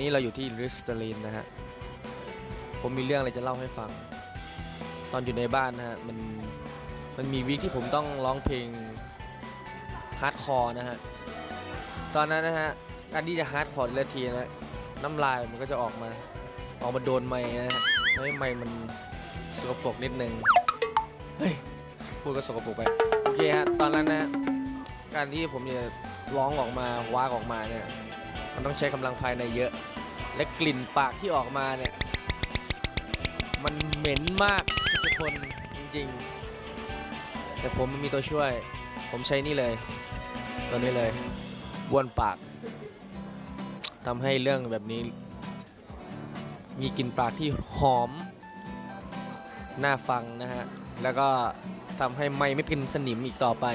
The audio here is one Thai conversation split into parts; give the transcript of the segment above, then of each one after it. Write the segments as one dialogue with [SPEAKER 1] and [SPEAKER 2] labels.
[SPEAKER 1] นี่เราอยู่ที่ริสตอรีนนะฮะ ผมมีเรื่องอะไรจะเล่าให้ฟัง ตอนอยู่ในบ้านนะฮะ มัน มันมีวีคที่ผมต้องร้องเพลงฮาร์ดคอร์นะฮะ ตอนนั้นนะฮะการที่จะฮาร์ดคอร์ทีละทีนะ น้ำลายมันก็จะออกมา ออกมาโดนไม้นะฮะให้ไม้มันสกปรกนิดนึง เฮ้ย พูดก็สกปรกไป โอเคฮะ ตอนนั้นนะ การที่ผมจะร้องออกมาว้ากออกมาเนี่ย มันต้องใช้กำลังภายในเยอะ และกลิ่นปากที่ออกมาเนี่ย มันเหม็นมากสุดทนจริงๆ แต่ผมมันมีตัวช่วย ผมใช้นี่เลย ตัวนี้เลยบ้วนปากทำให้เรื่องแบบนี้ มีกลิ่นปากที่หอม น่าฟังนะฮะ แล้วก็ทำให้ไม่ไม่เป็นสนิมอีกต่อไป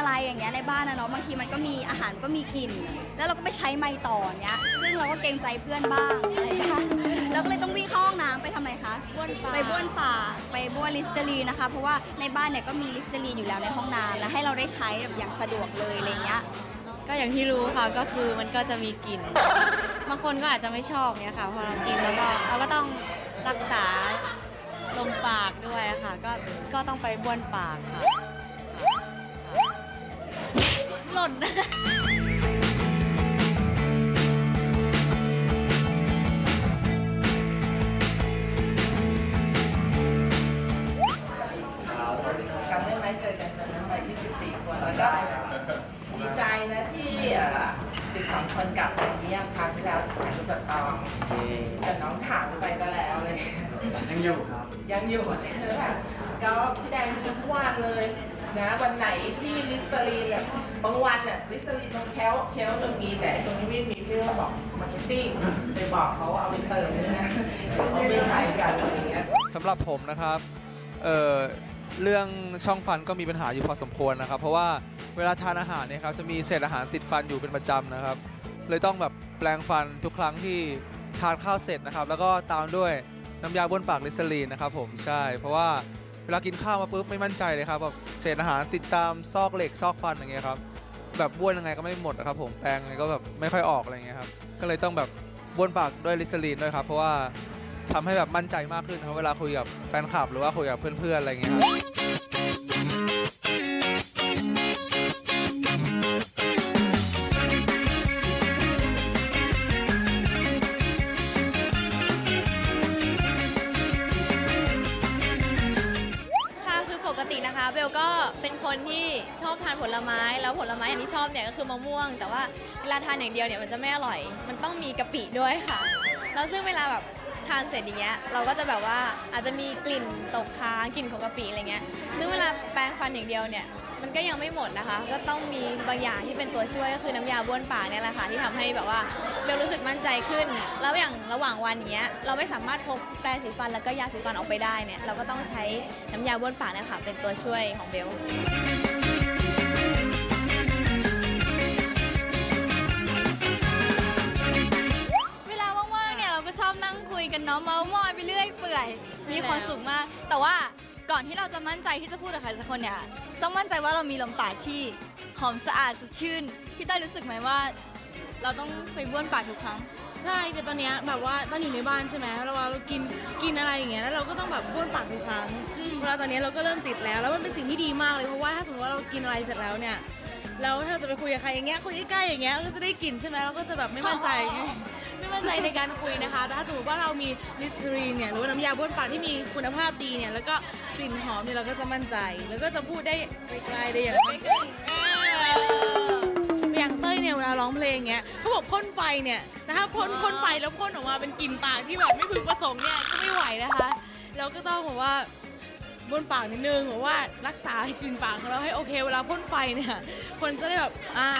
[SPEAKER 2] อะไรอย่างเงี้ยในบ้านนะเนาะบางทีมันก็มีอาหารก็มีกลิ่น แล้วเราก็ไปใช้ไม้ต่อเงี้ย ซึ่งเราก็เกรงใจเพื่อนบ้างอะไรบ้างเราก็เลยต้องวิ่งเข้าห้องน้ำไปทำอะไรคะบ้วนปากไปบ้วนปากไปบ้วนลิสเตอรีนนะคะ เพราะว่าในบ้านเนี่ยก็มีลิสเตอรีนอยู่แล้วในห้องน้ำแล้วให้เราได้ใช้แบบอย่างสะดวกเลยอะไรเงี้ย
[SPEAKER 3] ก็อย่างที่รู้ค่ะก็คือมันก็จะมีกลิ่นบางคนก็อาจจะไม่ชอบเนี่ยค่ะพอเรากินแล้วก็เราก็ต้องรักษาลมปากด้วยค่ะ ก็ก็ต้องไปบ้วนปากค่ะ ล่น
[SPEAKER 4] จำได้ไหมเจอกันวันนั้นไปที่ 14 คนแล้วก็ดีใจนะที่เอ่อ12 คนกลับมาเยี่ยมคราวที่แล้วถ่ายรูปกับตองแต่น้องถามไปก็แล้วเลย
[SPEAKER 5] ยังอยู่ครับ
[SPEAKER 4] ยังอยู่ใช่ไหมคะก็ นะวันไหนที่ลิสเตอรีนเนี่ยบางวันน่ะลิสเตอรีนตรงเชลเชลฟ์มันมีแต่ไอ้ตรงนี้ไม่มีพี่ก็บอกมาร์เก็ตติ้งไปบอกเขาเอาไปเติมด้วยนะเดี๋ยเขาไม่ใช้กันอะไรอย่างเงี้ย
[SPEAKER 5] สำหรับผมนะครับเอ่อเรื่องช่องฟันก็มีปัญหาอยู่พอสมควรนะครับ เพราะว่าเวลาทานอาหารเนี่ยครับจะมีเศษอาหารติดฟันอยู่เป็นประจำนะครับ เลยต้องแบบแปลงฟันทุกครั้งที่ทานข้าวเสร็จนะครับ แล้วก็ตามด้วยน้ำยาบ้วนปากลิสลีนนะครับผมใช่ เพราะว่า เวลากินข้าวมาปุ๊บไม่มั่นใจเลยครับแบบเศษอาหารติดตามซอกเหล็กซอกฟันอย่างเงี้ยครับแบบบ้วนยังไงก็ไม่หมดนะครับผมแปรงยังไงก็แบบไม่ค่อยออกอะไรเงี้ยครับก็เลยต้องแบบบ้วนปากด้วยลิสลีนด้วยครับเพราะว่าทำให้แบบมั่นใจมากขึ้นครับเวลาคุยกับแฟนคลับหรือว่าคุยกับเพื่อนๆอะไรเงี้ยครับ
[SPEAKER 3] ผลไม้แล้วผลไม้อย่างที่ชอบเนี่ยก็คือมะม่วง แต่ว่าเวลาทานอย่างเดียวเนี่ยมันจะไม่อร่อย มันต้องมีกะปิด้วยค่ะแล้วซึ่งเวลาแบบทานเสร็จอย่างเงี้ยเราก็จะแบบว่าอาจจะมีกลิ่นตกค้างกลิ่นของกะปิอะไรเงี้ยซึ่งเวลาแปรงฟันอย่างเดียวเนี่ยมันก็ยังไม่หมดนะคะ ก็ต้องมีบางอย่างที่เป็นตัวช่วยก็คือน้ำยาบ้วนปากเนี่ยแหละค่ะที่ทำให้แบบว่าเบลรู้สึกมั่นใจขึ้น แล้วอย่างระหว่างวันเงี้ยเราไม่สามารถพกแปรงสีฟันแล้วก็ยาสีฟันออกไปได้เนี่ยเราก็ต้องใช้น้ำยาบ้วนปากเนี่ยค่ะเป็นตัวช่วยของเบล
[SPEAKER 6] กันเนาะเมาส์มอยไปเรื่อยเปื่อยมีความสุขมาก แต่ว่าก่อนที่เราจะมั่นใจที่จะพูดกับใครสักคนเนี่ยต้องมั่นใจว่าเรามีลมปากที่หอมสะอาดสดชื่นพี่ต้อยรู้สึกไหมว่า เราต้องไปบ้วนปากทุกครั้ง
[SPEAKER 7] ใช่แต่ตอนเนี้ยแบบว่าตอนอยู่ในบ้านใช่ไหมเราว่าเรากินกินอะไรอย่างเงี้ยแล้วเราก็ต้องแบบบ้วนปากทุกครั้งเวลาตอนเนี้ยเราก็เริ่มติดแล้ว แล้วมันเป็นสิ่งที่ดีมากเลยเพราะว่าถ้าสมมติว่าเรากินอะไรเสร็จแล้วเนี่ย แล้วถ้าเราจะไปคุยกับใครอย่างเงี้ยคุยใกล้ๆอย่างเงี้ยก็จะได้กลิ่นใช่ไหมเราก็จะแบบไม่มั่นใจ ไม่มั่นใจในการคุยนะคะแต่ถ้าสมมติว่าเรามีลิสเตอรีนเนี่ยหรือว่าน้ำยาบ้วนปากที่มีคุณภาพดีเนี่ยแล้วก็กลิ่นหอมเนี่ยเราก็จะมั่นใจ แล้วก็จะพูดได้ไกลๆได้อย่างมั่นใจอย่างเต้ยเนี่ยเวลาร้องเพลงเงี้ยเขาบอกพ่นไฟเนี่ยแต่ถ้าพ่นพ่นไฟแล้วพ่นออกมาเป็นกลิ่นปากที่แบบไม่พึงประสงค์เนี่ยก็ไม่ไหวนะคะ เราก็ต้องแบบว่า บ้วนปากนิดนึงแบบว่ารักษากลิ่นปากของเราให้โอเคเวลาพ่นไฟเนี่ยคนจะได้แบบอ่า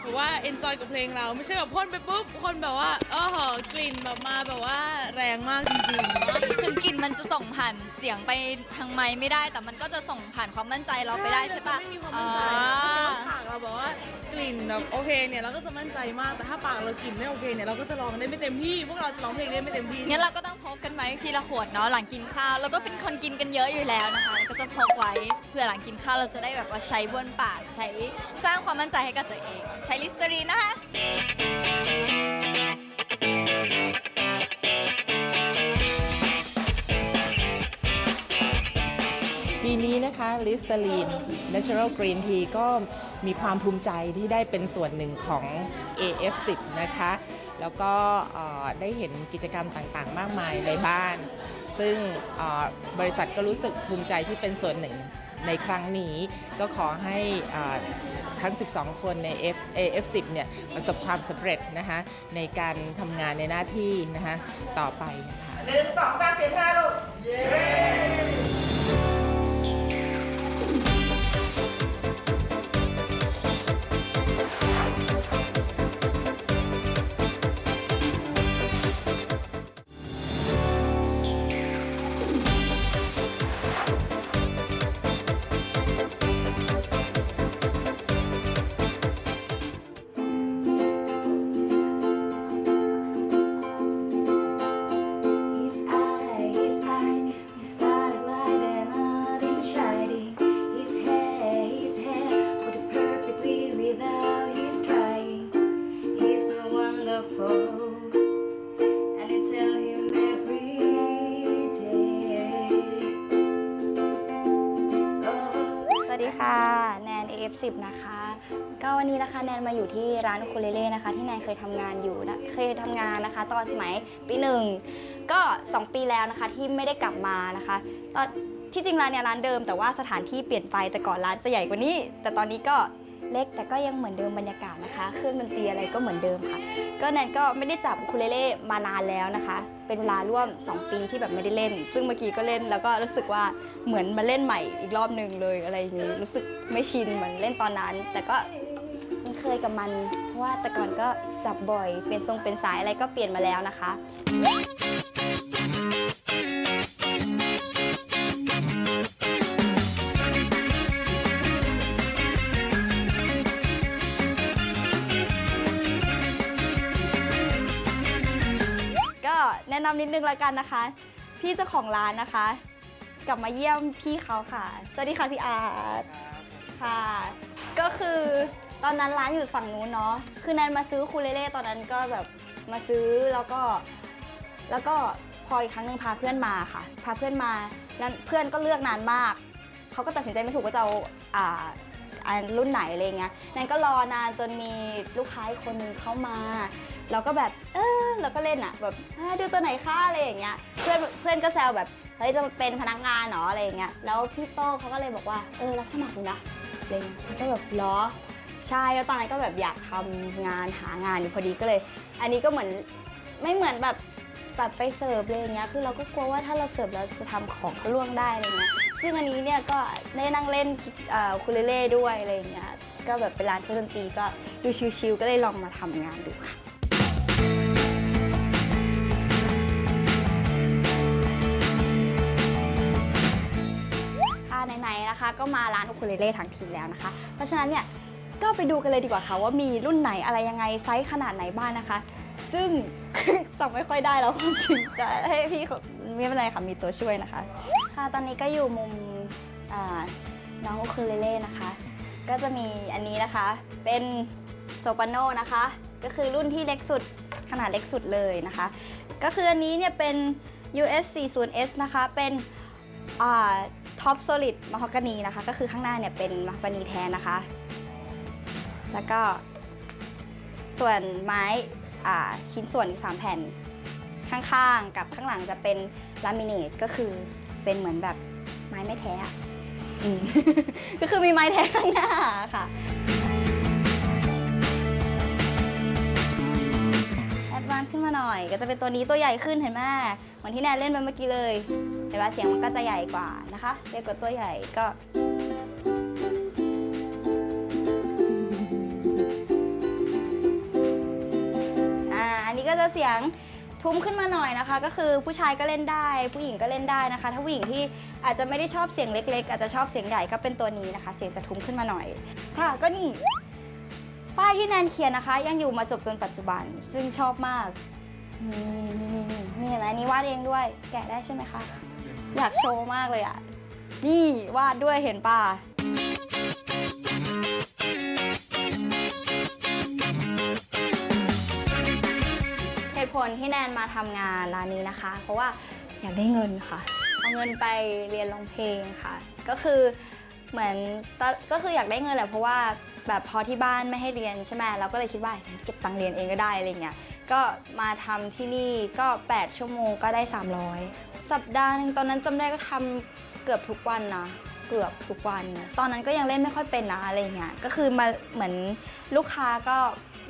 [SPEAKER 7] แบบว่าเอนจอยกับเพลงเรา ไม่ใช่แบบพ่นไปปุ๊บคนแบบว่าเออหอกลิ่นแบบมาแบบว่า แรงมากจริงๆ
[SPEAKER 6] ถึงกลิ่นมันจะส่งผ่านเสียงไปทางไม้ไม่ได้ แต่มันก็จะส่งผ่านความมั่นใจเราไปได้ใช่ปะ
[SPEAKER 7] เราจไม่มีความมั่นใจ
[SPEAKER 6] อ่า
[SPEAKER 7] ถ้าปากเราบอกว่ากลิ่นแบบโอเคเนี่ยเราก็จะมั่นใจมาก แต่ถ้าปากเรากลิ่นไม่โอเคเนี่ยเราก็จะร้องได้ไม่เต็มที่ พวกเราจะร้องเพลงได้ไม่เต็มที่
[SPEAKER 6] งั้นเราก็ต้องพกกันไว้ทีละขวดเนาะหลังกินข้าวแล้วก็เป็นคนกินกันเยอะอยู่แล้วนะคะ ก็จะพกไว้เพื่อหลังกินข้าวเราจะได้แบบว่าใช้บ้วนปากใช้สร้างความมั่นใจให้กับตัวเอง ใช้ลิสเตอรีนนะคะ
[SPEAKER 4] นี้นะคะลิสเตอรีน Natural Green Tea ก็มีความภูมิใจที่ได้เป็นส่วนหนึ่งของ AF10 นะคะ แล้วก็เอ่อได้เห็นกิจกรรมต่างๆ มากมายในบ้าน ซึ่งเอ่อบริษัทก็รู้สึกภูมิใจที่เป็นส่วนหนึ่งในครั้งนี้ก็ขอให้เอ่อทั้ง 12 คนใน F AF10 เนี่ยประสบความสำเร็จนะคะในการทำงานในหน้าที่นะคะต่อไปนะคะหนึ่งสองสามเปลี่ยนท่าลูก
[SPEAKER 2] 30 นะคะ ก็วันนี้นะคะแนนมาอยู่ที่ร้านคุเลเล่นะคะ ที่แนนเคยทำงานอยู่นะเคยทำงานนะคะ ตอนสมัยปีหนึ่งก็ 2 ปีแล้วนะคะที่ไม่ได้กลับมานะคะตอนที่จริงร้านเนี่ยร้านเดิมแต่ว่าสถานที่เปลี่ยนไปแต่ก่อนร้านจะใหญ่กว่านี้ แต่ตอนนี้ก็เล็กแต่ก็ยังเหมือนเดิมบรรยากาศนะคะเครื่องดนตรีอะไรก็เหมือนเดิมค่ะ ก็แนนก็ไม่ได้จับคูเลเล่มานานแล้วนะคะ เป็นเวลาร่วม 2 ปีที่แบบไม่ได้เล่น ซึ่งเมื่อกี้ก็เล่นแล้วก็รู้สึกว่า เหมือนมาเล่นใหม่อีกรอบหนึ่งเลยอะไรอย่างนี้รู้สึกไม่ชินเหมือนเล่นตอนนั้น แต่ก็คุ้นเคยกับมัน เพราะว่าแต่ก่อนก็จับบ่อยเป็นทรงเป็นสายอะไรก็เปลี่ยนมาแล้วนะคะ ก็แนะนำนิดนึงล้วกันนะคะ พี่เจ้าของร้านนะคะ กลับมาเยี่ยมพี่เขาค่ะ สวัสดีค่ะพี่อาร์ตค่ะ ก็คือตอนนั้นร้านอยู่ฝั่งนู้นเนาะ คือแนนมาซื้อคูเลเล่ตอนนั้นก็แบบมาซื้อแล้วก็ แล้วก็พออีกครั้งหนึ่งพาเพื่อนมาค่ะ พาเพื่อนมาแล้วเพื่อนก็เลือกนานมาก เขาก็ตัดสินใจไม่ถูกว่าจะเอาอ่าอันรุ่นไหนอะไรเงี้ยแนนก็รอนานจนมีลูกค้าอีกคนนึงเข้ามา เราก็แบบ เออเราก็เล่นอะแบบเอ้ยดูตัวไหนค่าอะไรอย่างเงี้ย เพื่อนเพื่อนก็แซวแบบ เฮ้ยจะเป็นพนักงานเหรออะไรอย่างเงี้ยแล้วพี่โต้เขาก็เลยบอกว่าเออรับสมัครดูนะอะไรเงี้ยแล้วก็แบบเหรอใช่แล้วตอนนั้นก็แบบอยากทำงานหางานอยู่พอดีก็เลย อันนี้ก็เหมือนไม่เหมือนแบบแบบไปเสิร์ฟเลยอย่างเงี้ยคือเราก็กลัวว่าถ้าเราเสิร์ฟแล้วจะทำของเขาล่วงได้อะไรเงี้ยซึ่งอันนี้เนี่ยก็ได้นั่งเล่นคูเลเล่ด้วยอะไรอย่างเงี้ยก็แบบเป็นร้านเครื่องดนตรีก็ดูชิลๆก็เลยลองมาทำงานดูค่ะ ก็มาร้านอูคูเลเล่ทั้งทีแล้วนะคะ เพราะฉะนั้นเนี่ยก็ไปดูกันเลยดีกว่าค่ะว่ามีรุ่นไหนอะไรยังไงไซส์ขนาดไหนบ้างนะคะ ซึ่ง จำไม่ค่อยได้แล้วความจริงแต่ให้พี่เขาไม่เป็นไรค่ะมีตัวช่วยนะคะ ค่ะตอนนี้ก็อยู่มุมอ่าน้องอูคูเลเล่นะคะ ก็จะมีอันนี้นะคะเป็นโซปาโนนะคะ ก็คือรุ่นที่เล็กสุดขนาดเล็กสุดเลยนะคะ ก็คืออันนี้เนี่ยเป็น US 40S นะคะ เป็น ท็อปโซลิดมะฮอกานีนะคะ ก็คือข้างหน้าเนี่ยเป็นมะฮอกานีแทนนะคะ แล้วก็ส่วนไม้ชิ้นส่วนอีก3แผ่นข้างๆ กับข้างหลังจะเป็นลามิเนตก็คือเป็นเหมือนแบบไม้ไม่แท้ก็คือมีไม้แท้ข้างหน้าค่ะ มาหน่อย ก็จะเป็นตัวนี้ตัวใหญ่ขึ้นเห็นไหมเหมือนที่แนนเล่นไปเมื่อกี้เลย เห็นว่าเสียงมันก็จะใหญ่กว่านะคะเรียกว่าตัวใหญ่ก็อันนี้ก็จะเสียงทุ้มขึ้นมาหน่อยนะคะ ก็คือผู้ชายก็เล่นได้ ผู้หญิงก็เล่นได้นะคะ ถ้าผู้หญิงที่อาจจะไม่ได้ชอบเสียงเล็ก ๆ อาจจะชอบเสียงใหญ่ก็เป็นตัวนี้นะคะ เสียงจะทุ้มขึ้นมาหน่อย ค่ะก็นี่ป้ายที่แนนเขียนนะคะ ยังอยู่มาจบจนปัจจุบัน ซึ่งชอบมาก นี่นี่นี่นี่เห็นไหมอันนี่วาดเองด้วย แกะได้ใช่ไหมคะ อยากโชว์มากเลยอะ นี่วาดด้วยเห็นป่ะ เหตุผลที่แนนมาทำงานร้านนี้นะคะ เพราะว่าอยากได้เงินค่ะ เอาเงินไปเรียนร้องเพลงค่ะ ก็คือเหมือนตอนก็คืออยากได้เงินแหละเพราะว่าแบบพอที่บ้านไม่ให้เรียนใช่ไหมเราก็เลยคิดว่างั้นเก็บตังค์เรียนเองก็ได้อะไรเงี้ย ก็มาทำที่นี่ก็ 8 ชั่วโมงก็ได้ 300 สัปดาห์หนึ่งตอนนั้นจำได้ก็ทำเกือบทุกวันนะเกือบทุกวัน ตอนนั้นก็ยังเล่นไม่ค่อยเป็นนะอะไรเงี้ยก็คือมาเหมือนลูกค้าก็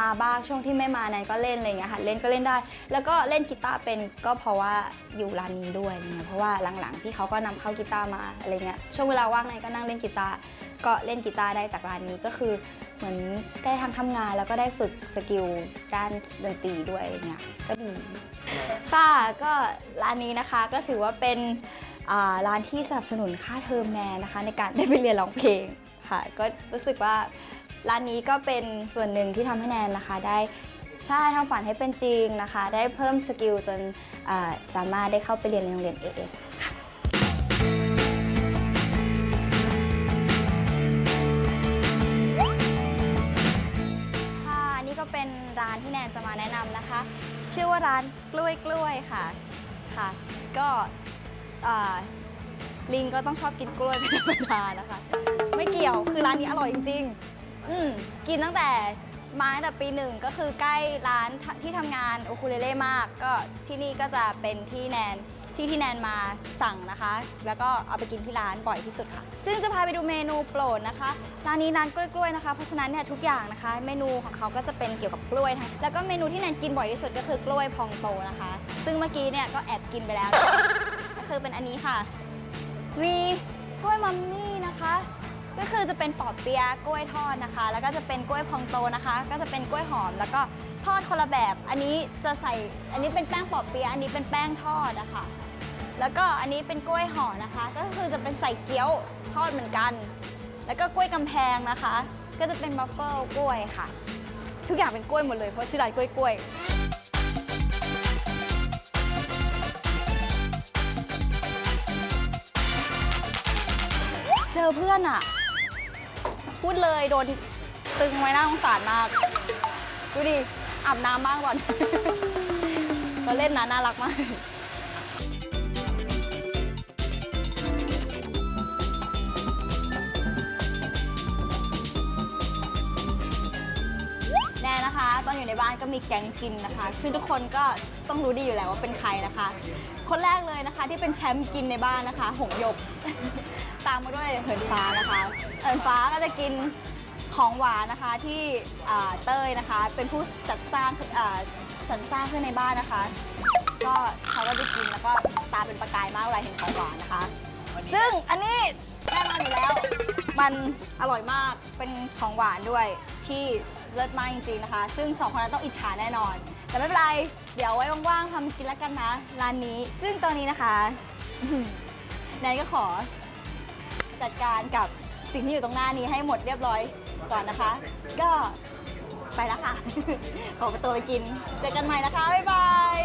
[SPEAKER 2] มาบ้างช่วงที่ไม่มาแนนก็เล่นอะไรเงี้ยค่ะเล่นก็เล่นได้ แล้วก็เล่นกีตาร์เป็นก็เพราะว่าอยู่ร้านนี้ด้วยอะไรเงี้ยเพราะว่าหลังๆที่เขาก็นำเข้ากีตาร์มาอะไรเงี้ยช่วงเวลาว่างแนนก็นั่งเล่นกีตาร์ก็เล่นกีตาร์ได้จากร้านนี้ก็คือ เหมือนได้ทั้งทำงานแล้วก็ได้ฝึกสกิลด้านดนตรีด้วยอะไรเงี้ยก็ดีค่ะก็ร้านนี้นะคะก็ถือว่าเป็นร้านที่สนับสนุนค่าเทอมแนนนะคะ ในการได้ไปเรียนร้องเพลงค่ะ ก็รู้สึกว่า ร้านนี้ก็เป็นส่วนหนึ่งที่ทำให้แนนนะคะ ได้ใช่ทำฝันให้เป็นจริงนะคะ ได้เพิ่มสกิลจนอ่าสามารถได้เข้าไปเรียนในโรงเรียน AF ค่ะ ค่ะนี่ก็เป็นร้านที่แนนจะมาแนะนำนะคะ ชื่อว่าร้านกล้วยกล้วยค่ะค่ะ ก็อ่าลิงก็ต้องชอบกินกล้วยเป็นธรรมดานะคะ ไม่เกี่ยวคือร้านนี้อร่อยจริง ๆ อืมกินตั้งแต่มาตั้งแต่ปีหนึ่งก็คือใกล้ร้านที่ทำงานโอคูเลเล่มาก ก็ที่นี่ก็จะเป็นที่แนนที่ที่แนนมาสั่งนะคะ แล้วก็เอาไปกินที่ร้านบ่อยที่สุดค่ะ ซึ่งจะพาไปดูเมนูโปรดนะคะร้านนี้ร้านกล้วยๆนะคะ เพราะฉะนั้นเนี่ยทุกอย่างนะคะ เมนูของเขาก็จะเป็นเกี่ยวกับกล้วยทั้งแล้วก็เมนูที่แนนกินบ่อยที่สุดก็คือกล้วยพองโตนะคะ ซึ่งเมื่อกี้เนี่ยก็แอบกินไปแล้วก็คือเป็นอันนี้ค่ะมีกล้วยมัมมี่นะคะ ก็คือจะเป็นปอเปียะกล้วยทอดนะคะ แล้วก็จะเป็นกล้วยพองโตนะคะ ก็จะเป็นกล้วยหอม แล้วก็ทอดคนละแบบ อันนี้จะใส่ อันนี้เป็นแป้งปอเปียะอันนี้เป็นแป้งทอดนะคะ แล้วก็อันนี้เป็นกล้วยห่อนะคะ ก็คือจะเป็นใส่เกี๊ยวทอดเหมือนกัน แล้วก็กล้วยกำแพงนะคะ ก็จะเป็นบัฟเฟิลกล้วยค่ะ ทุกอย่างเป็นกล้วยหมดเลย เพราะชื่อร้านกล้วยกล้วยเจอเพื่อนอะ พูดเลยโดนตึงไว้หน้าสงสารมาก ดูดิอาบน้ำบ้างก่อนมาเล่นนะน่ารักมากแน่นะคะ ตอนอยู่ในบ้านก็มีแก๊งกินนะคะ ซึ่งทุกคนก็ต้องรู้ดีอยู่แล้วว่าเป็นใครนะคะ คนแรกเลยนะคะที่เป็นแชมป์กินในบ้านนะคะ หงยกตามมาด้วยเหินฟ้านะคะ เหินฟ้าก็จะกินของหวานนะคะที่อ่าเต้ยนะคะ เป็นผู้จัดสร้างขึ้นอ่าสรรสร้างขึ้นในบ้านนะคะ ก็เขาก็จะกินแล้วก็ตาเป็นประกายมากเวลาเห็นของหวานนะคะ ซึ่งอันนี้แน่นอนอยู่แล้ว มันอร่อยมากเป็นของหวานด้วยที่เลิศมากจริงๆนะคะ ซึ่งสองคนนั้นต้องอิจฉาแน่นอน แต่ไม่เป็นไร เดี๋ยวไว้ว่างๆทำกินแล้วกันนะร้านนี้ ซึ่งตอนนี้นะคะแนนก็ขอจัดการกับ สิ่งที่อยู่ตรงหน้านี้ให้หมดเรียบร้อยก่อนนะคะ ก็ไปแล้วค่ะ ขอไปตัวไปกิน เจอกันใหม่นะคะ บ๊ายบาย